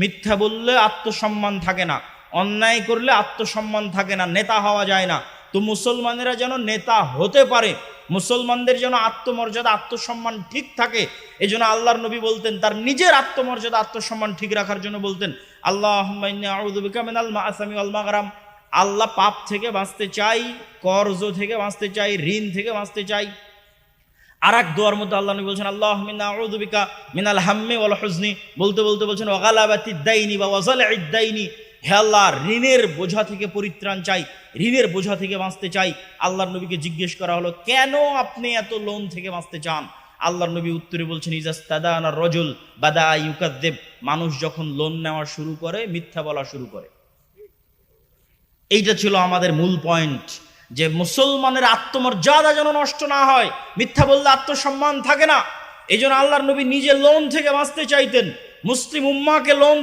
মিথ্যা বললে আত্মসম্মান থাকে না, অন্যায় করলে আত্মসম্মান থাকে না, নেতা হওয়া যায় না। তো মুসলমানেরা যেন নেতা হতে পারে, মুসলমানদের যেন আত্মমর্যাদা, আত্মসম্মান ঠিক থাকে এই জন্য আল্লাহর নবী বলতেন, তার নিজের আত্মমর্যাদা, আত্মসম্মান ঠিক রাখার জন্য বলতেন আল্লাহ মাগারাম। আল্লাহ পাপ থেকে বাঁচতে চাই, কর্জ থেকে বাঁচতে চাই, ঋণ থেকে বাঁচতে চাই। আর এক দোয়ার মধ্যে আল্লাহ নবী বলছেন, আল্লাহ মিনা আউযুবিকা মিনাল হাম্মি ওয়াল হুজনি। বলতে বলতে বলছেন, ওয়াগালাবাতি দাইনি বা ওয়াজাল ইদ্দাইনি হে আল্লাহ, ঋণের বোঝা থেকে পরিত্রাণ চাই, ঋণের বোঝা থেকে বাঁচতে চাই। আল্লাহর নবীকে জিজ্ঞেস করা হলো, কেন আপনি এত লোন থেকে বাঁচতে চান? আল্লাহর নবী উত্তরে বলছেন ইজাস্তাদানা রজুল বাদা ইউকাদ্দেব। মানুষ যখন লোন নেওয়া শুরু করে, মিথ্যা বলা শুরু করে। এইটা ছিল আমাদের মূল পয়েন্ট। যে মুসলমানের আত্মমর্যাদা যেন নষ্ট না হয়, মিথ্যা বললে আত্মসম্মান থাকে না। এই জন্য আল্লাহর নবী নিজে লোন থেকে বাঁচতে চাইতেন। মুসলিম উম্মাকে লোন